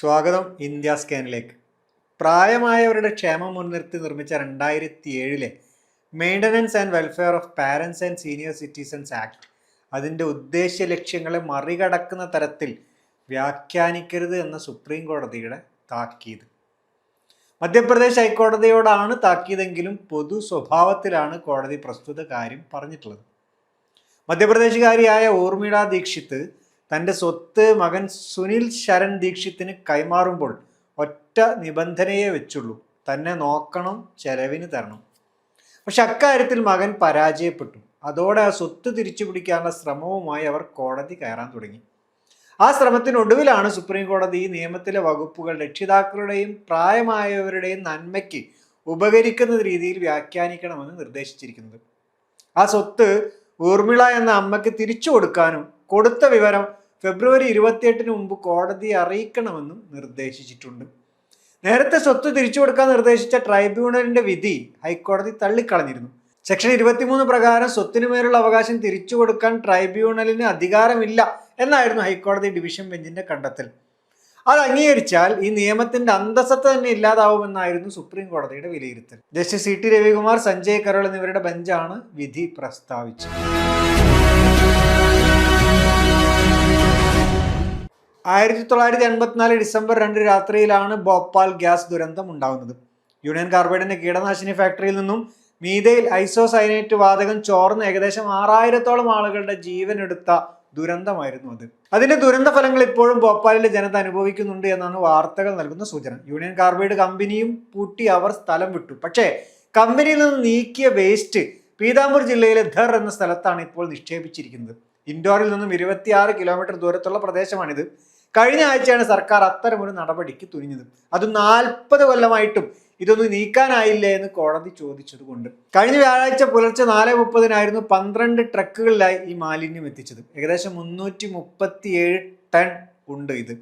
സ്വാഗതം ഇന്ത്യ സ്കാനിലേക്ക്. പ്രായമായവരുടെ ക്ഷേമം മുൻനിർത്തി നിർമ്മിച്ച രണ്ടായിരത്തി ഏഴിലെ maintenance and welfare of parents and senior citizens act അതിന്റെ ഉദ്ദേശ്യ ലക്ഷ്യങ്ങളെ മറികടക്കുന്ന തരത്തിൽ വ്യാഖ്യാനിക്കരുത് എന്ന സുപ്രീം കോടതിയുടെ താക്കീത്. മധ്യപ്രദേശ് ഹൈക്കോടതിയോടാണ് താക്കീതെങ്കിലും പൊതു സ്വഭാവത്തിലാണ് കോടതി പ്രസ്തുത കാര്യം പറഞ്ഞിട്ടുള്ളത്. മധ്യപ്രദേശുകാരിയായ ഊർമിള ദീക്ഷിത്ത് തന്റെ സ്വത്ത് മകൻ സുനിൽ ശരൺ ദീക്ഷിത്തിന് കൈമാറുമ്പോൾ ഒറ്റ നിബന്ധനയെ വെച്ചുള്ളൂ. തന്നെ നോക്കണം ചെലവിന് തരണം. പക്ഷെ അക്കാര്യത്തിൽ മകൻ പരാജയപ്പെട്ടു. അതോടെ ആ സ്വത്ത് തിരിച്ചു പിടിക്കാനുള്ള ശ്രമവുമായി അവർ കോടതി കയറാൻ തുടങ്ങി. ആ ശ്രമത്തിനൊടുവിലാണ് സുപ്രീം കോടതി ഈ നിയമത്തിലെ വകുപ്പുകൾ രക്ഷിതാക്കളുടെയും പ്രായമായവരുടെയും നന്മയ്ക്ക് ഉപകരിക്കുന്ന രീതിയിൽ വ്യാഖ്യാനിക്കണമെന്ന് നിർദ്ദേശിച്ചിരിക്കുന്നത്. ആ സ്വത്ത് ഊർമിള എന്ന അമ്മയ്ക്ക് തിരിച്ചു കൊടുക്കാനും കൊടുത്ത വിവരം ഫെബ്രുവരി ഇരുപത്തിയെട്ടിന് മുമ്പ് കോടതിയെ അറിയിക്കണമെന്നും നിർദ്ദേശിച്ചിട്ടുണ്ട്. നേരത്തെ സ്വത്ത് തിരിച്ചു കൊടുക്കാൻ നിർദ്ദേശിച്ച ട്രൈബ്യൂണലിന്റെ വിധി ഹൈക്കോടതി തള്ളിക്കളഞ്ഞിരുന്നു. സെക്ഷൻ ഇരുപത്തിമൂന്ന് പ്രകാരം സ്വത്തിനു മേലുള്ള അവകാശം തിരിച്ചു കൊടുക്കാൻ ട്രൈബ്യൂണലിന് അധികാരമില്ല എന്നായിരുന്നു ഹൈക്കോടതി ഡിവിഷൻ ബെഞ്ചിന്റെ കണ്ടെത്തൽ. അത് അംഗീകരിച്ചാൽ ഈ നിയമത്തിന്റെ അന്തസ്സത്ത തന്നെ ഇല്ലാതാവുമെന്നായിരുന്നു സുപ്രീം കോടതിയുടെ വിലയിരുത്തൽ. Justice C T Ravikumar Sanjay Karol എന്നിവരുടെ ബെഞ്ചാണ് വിധി പ്രസ്താവിച്ചത്. ആയിരത്തി തൊള്ളായിരത്തി എൺപത്തിനാല് ഡിസംബർ രണ്ട് രാത്രിയിലാണ് ഭോപ്പാൽ ഗ്യാസ് ദുരന്തം ഉണ്ടാകുന്നത്. യൂണിയൻ കാർബൈഡിന്റെ കീടനാശിനി ഫാക്ടറിയിൽ നിന്നും മീതയിൽ ഐസോസൈനേറ്റ് വാതകം ചോർന്ന് ഏകദേശം ആറായിരത്തോളം ആളുകളുടെ ജീവൻ എടുത്ത ദുരന്തമായിരുന്നു അത്. അതിന്റെ ദുരന്ത ഫലങ്ങൾ ഇപ്പോഴും ഭോപ്പാലിലെ ജനത അനുഭവിക്കുന്നുണ്ട് എന്നാണ് വാർത്തകൾ നൽകുന്ന സൂചന. യൂണിയൻ കാർബൈഡ് കമ്പനിയും പൂട്ടി അവർ സ്ഥലം വിട്ടു. പക്ഷേ കമ്പനിയിൽ നിന്ന് നീക്കിയ വേസ്റ്റ് പീതാംബൂർ ജില്ലയിലെ ധർ എന്ന സ്ഥലത്താണ് ഇപ്പോൾ നിക്ഷേപിച്ചിരിക്കുന്നത്. ഇൻഡോറിൽ നിന്നും ഇരുപത്തിയാറ് കിലോമീറ്റർ ദൂരത്തുള്ള പ്രദേശമാണിത്. കഴിഞ്ഞ ആഴ്ചയാണ് സർക്കാർ അത്തരമൊരു നടപടിക്ക് തുനിഞ്ഞത്. അത് നാൽപ്പത് കൊല്ലമായിട്ടും ഇതൊന്നും നീക്കാനായില്ലേ എന്ന് കോടതി ചോദിച്ചതുകൊണ്ട്. കഴിഞ്ഞ വ്യാഴാഴ്ച പുലർച്ചെ നാല് മുപ്പതിനായിരുന്നു പന്ത്രണ്ട് ട്രക്കുകളിലായി ഈ മാലിന്യം എത്തിച്ചത്. ഏകദേശം മുന്നൂറ്റി മുപ്പത്തിയേഴ് ടൺ ഉണ്ട് ഇത്.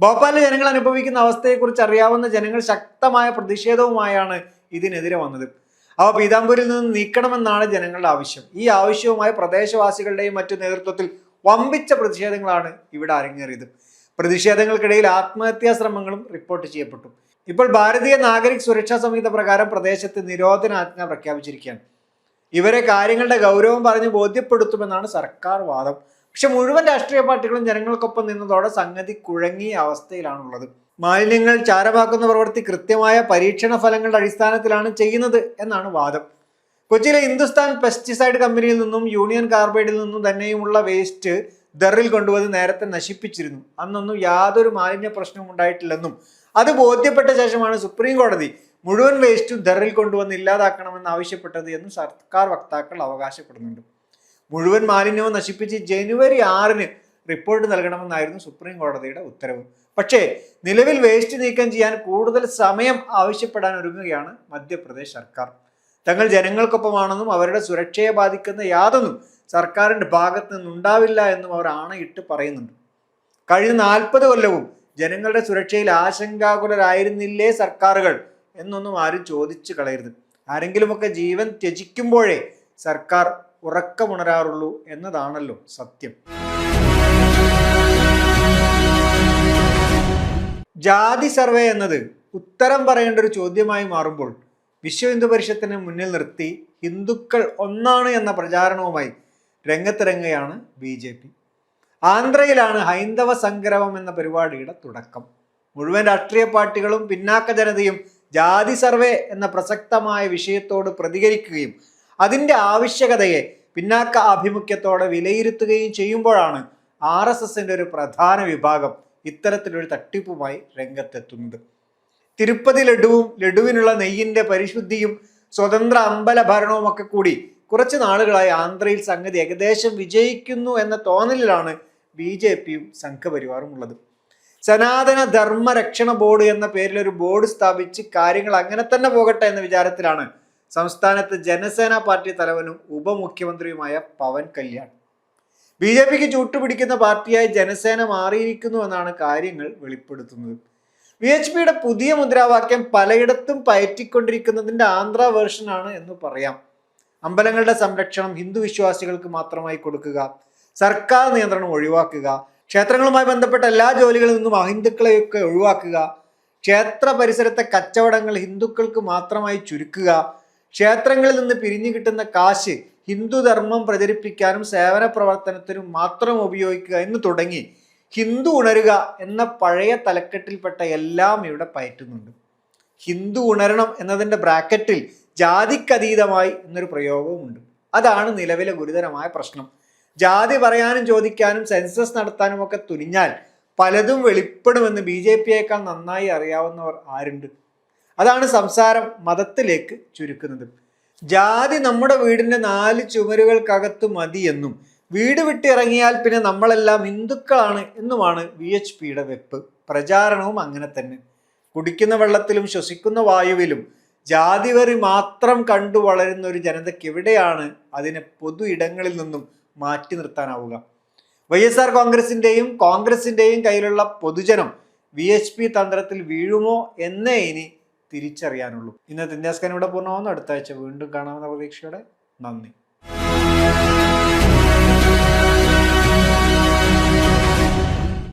ഭോപ്പാലിലെ ജനങ്ങൾ അനുഭവിക്കുന്ന അവസ്ഥയെക്കുറിച്ച് അറിയാവുന്ന ജനങ്ങൾ ശക്തമായ പ്രതിഷേധവുമായാണ് ഇതിനെതിരെ വന്നത്. അവ പീതാംബൂരിൽ നിന്ന് നീക്കണമെന്നാണ് ജനങ്ങളുടെ ആവശ്യം. ഈ ആവശ്യവുമായി പ്രദേശവാസികളുടെയും മറ്റു നേതൃത്വത്തിൽ വമ്പിച്ച പ്രതിഷേധങ്ങളാണ് ഇവിടെ അരങ്ങേറിയത്. പ്രതിഷേധങ്ങൾക്കിടയിൽ ആത്മഹത്യാ ശ്രമങ്ങളും റിപ്പോർട്ട് ചെയ്യപ്പെട്ടു. ഇപ്പോൾ ഭാരതീയ നാഗരിക് സുരക്ഷാ സംഹിത പ്രകാരം പ്രദേശത്ത് നിരോധനാജ്ഞ പ്രഖ്യാപിച്ചിരിക്കുകയാണ്. ഇവരെ കാര്യങ്ങളുടെ ഗൗരവം പറഞ്ഞ് ബോധ്യപ്പെടുത്തുമെന്നാണ് സർക്കാർ വാദം. പക്ഷെ മുഴുവൻ രാഷ്ട്രീയ പാർട്ടികളും ജനങ്ങൾക്കൊപ്പം നിന്നതോടെ സംഗതി കുഴങ്ങിയ അവസ്ഥയിലാണുള്ളത്. മാലിന്യങ്ങൾ ചാരമാക്കുന്ന പ്രവൃത്തി കൃത്യമായ പരീക്ഷണ ഫലങ്ങളുടെ അടിസ്ഥാനത്തിലാണ് ചെയ്യുന്നത് എന്നാണ് വാദം. കൊച്ചിയിലെ ഹിന്ദുസ്ഥാൻ പെസ്റ്റിസൈഡ് കമ്പനിയിൽ നിന്നും യൂണിയൻ കാർബൈഡിൽ നിന്നും തന്നെയുമുള്ള വേസ്റ്റ് ദറിൽ കൊണ്ടുവന്ന് നേരത്തെ നശിപ്പിച്ചിരുന്നു. അന്നൊന്നും യാതൊരു മാലിന്യ പ്രശ്നവും ഉണ്ടായിട്ടില്ലെന്നും അത് ബോധ്യപ്പെട്ട ശേഷമാണ് സുപ്രീം കോടതി മുഴുവൻ വേസ്റ്റും ദറിൽ കൊണ്ടുവന്ന് ഇല്ലാതാക്കണമെന്ന് ആവശ്യപ്പെട്ടത് എന്നും സർക്കാർ വക്താക്കൾ അവകാശപ്പെടുന്നുണ്ട്. മുഴുവൻ മാലിന്യവും നശിപ്പിച്ച് ജനുവരി ആറിന് റിപ്പോർട്ട് നൽകണമെന്നായിരുന്നു സുപ്രീം കോടതിയുടെ ഉത്തരവ്. പക്ഷേ നിലവിൽ വേസ്റ്റ് നീക്കം ചെയ്യാൻ കൂടുതൽ സമയം ആവശ്യപ്പെടാൻ ഒരുങ്ങുകയാണ് മധ്യപ്രദേശ് സർക്കാർ. തങ്ങൾ ജനങ്ങൾക്കൊപ്പമാണെന്നും അവരുടെ സുരക്ഷയെ ബാധിക്കുന്ന യാതൊന്നും സർക്കാരിന്റെ ഭാഗത്ത് നിന്നുണ്ടാവില്ല എന്നും അവർ ആണയിട്ട് പറയുന്നുണ്ട്. കഴിഞ്ഞ നാൽപ്പത് കൊല്ലവും ജനങ്ങളുടെ സുരക്ഷയിൽ ആശങ്കാകുലരായിരുന്നില്ലേ സർക്കാരുകൾ എന്നൊന്നും ആരും ചോദിച്ചു കളയരുത്. ആരെങ്കിലുമൊക്കെ ജീവൻ ത്യജിക്കുമ്പോഴേ സർക്കാർ ഉറക്കമുണരാറുള്ളൂ എന്നതാണല്ലോ സത്യം. ജാതി സർവേ എന്നത് ഉത്തരം പറയേണ്ട ഒരു ചോദ്യമായി മാറുമ്പോൾ വിശ്വ ഹിന്ദു പരിഷത്തിനെ മുന്നിൽ നിർത്തി ഹിന്ദുക്കൾ ഒന്നാണ് എന്ന പ്രചാരണവുമായി രംഗത്തിറങ്ങുകയാണ് ബി ജെ പി. ആന്ധ്രയിലാണ് ഹൈന്ദവ സംഗ്രമം എന്ന പരിപാടിയുടെ തുടക്കം. മുഴുവൻ രാഷ്ട്രീയ പാർട്ടികളും പിന്നാക്ക ജനതയും ജാതി സർവേ എന്ന പ്രസക്തമായ വിഷയത്തോട് പ്രതികരിക്കുകയും അതിന്റെ ആവശ്യകതയെ പിന്നാക്ക ആഭിമുഖ്യത്തോടെ വിലയിരുത്തുകയും ചെയ്യുമ്പോഴാണ് ആർ എസ് എസിന്റെ ഒരു പ്രധാന വിഭാഗം ഇത്തരത്തിലൊരു തട്ടിപ്പുമായി രംഗത്തെത്തുന്നത്. തിരുപ്പതി ലഡുവും ലഡുവിനുള്ള നെയ്യിന്റെ പരിശുദ്ധിയും സ്വതന്ത്ര അമ്പല ഭരണവും ഒക്കെ കൂടി കുറച്ച് നാളുകളായി ആന്ധ്രയിൽ സംഗതി ഏകദേശം വിജയിക്കുന്നു എന്ന തോന്നലിലാണ് ബി ജെ പിയും സംഘപരിവാറും ഉള്ളത്. സനാതന ധർമ്മ രക്ഷണ ബോർഡ് എന്ന പേരിൽ ഒരു ബോർഡ് സ്ഥാപിച്ച് കാര്യങ്ങൾ അങ്ങനെ തന്നെ പോകട്ടെ എന്ന വിചാരത്തിലാണ് സംസ്ഥാനത്ത് ജനസേന പാർട്ടി തലവനും ഉപമുഖ്യമന്ത്രിയുമായ പവൻ കല്യാൺ. ബി ജെ പിക്ക് ചൂട്ടുപിടിക്കുന്ന പാർട്ടിയായി ജനസേന മാറിയിരിക്കുന്നു എന്നാണ് കാര്യങ്ങൾ വെളിപ്പെടുത്തുന്നത്. വി എച്ച് പിയുടെ പുതിയ മുദ്രാവാക്യം പലയിടത്തും പയറ്റിക്കൊണ്ടിരിക്കുന്നതിന്റെ ആന്ധ്ര വേർഷനാണ് എന്ന് പറയാം. അമ്പലങ്ങളുടെ സംരക്ഷണം ഹിന്ദു വിശ്വാസികൾക്ക് മാത്രമായി കൊടുക്കുക സർക്കാർ നിയന്ത്രണം ഒഴിവാക്കുക ക്ഷേത്രങ്ങളുമായി ബന്ധപ്പെട്ട എല്ലാ ജോലികളിൽ നിന്നും അഹിന്ദുക്കളെയൊക്കെ ഒഴിവാക്കുക ക്ഷേത്ര പരിസരത്തെ കച്ചവടങ്ങൾ ഹിന്ദുക്കൾക്ക് മാത്രമായി ചുരുക്കുക ക്ഷേത്രങ്ങളിൽ നിന്ന് പിരിഞ്ഞു കിട്ടുന്ന കാശ് ഹിന്ദുധർമ്മം പ്രചരിപ്പിക്കാനും സേവന പ്രവർത്തനത്തിനും മാത്രം ഉപയോഗിക്കുക എന്ന് തുടങ്ങി. ഹിന്ദു ഉണരുക എന്ന പഴയ തലക്കെട്ടിൽപ്പെട്ട എല്ലാം ഇവിടെ പയറ്റുന്നുണ്ട്. ഹിന്ദു ഉണരണം എന്നതിന്റെ ബ്രാക്കറ്റിൽ ജാതിക്കതീതമായി എന്നൊരു പ്രയോഗവുമുണ്ട്. അതാണ് നിലവിലെ ഗുരുതരമായ പ്രശ്നം. ജാതി പറയാനും ചോദിക്കാനും സെൻസസ് നടത്താനും ഒക്കെ തുനിഞ്ഞാൽ പലതും വെളിപ്പെടുമെന്ന് ബി ജെ പിയേക്കാൾ നന്നായി അറിയാവുന്നവർ ആരുണ്ട്? അതാണ് സംസാരം മതത്തിലേക്ക് ചുരുക്കുന്നത്. ജാതി നമ്മുടെ വീടിന്റെ നാല് ചുമരുകൾക്കകത്ത് മതിയെന്നും വീട് വിട്ടിറങ്ങിയാൽ പിന്നെ നമ്മളെല്ലാം ഹിന്ദുക്കളാണ് എന്നുമാണ് വി എച്ച് പിയുടെ വെപ്പ്. പ്രചാരണവും അങ്ങനെ തന്നെ. കുടിക്കുന്ന വെള്ളത്തിലും ശ്വസിക്കുന്ന വായുവിലും ജാതിവെറി മാത്രം കണ്ടു വളരുന്ന ഒരു ജനതയ്ക്ക് എവിടെയാണ് അതിനെ പൊതു ഇടങ്ങളിൽ നിന്നും മാറ്റി നിർത്താനാവുക? വൈ എസ് ആർ കോൺഗ്രസിന്റെയും കോൺഗ്രസിന്റെയും കയ്യിലുള്ള പൊതുജനം വി എച്ച് പി തന്ത്രത്തിൽ വീഴുമോ എന്നേ ഇനി തിരിച്ചറിയാനുള്ളൂ. ഇന്നത്തെ ഇന്ത്യാസ്കാൻ ഇവിടെ പൂർണമാകുന്നു അടുത്ത ആഴ്ച വീണ്ടും കാണാമെന്ന പ്രതീക്ഷയോടെ നന്ദി.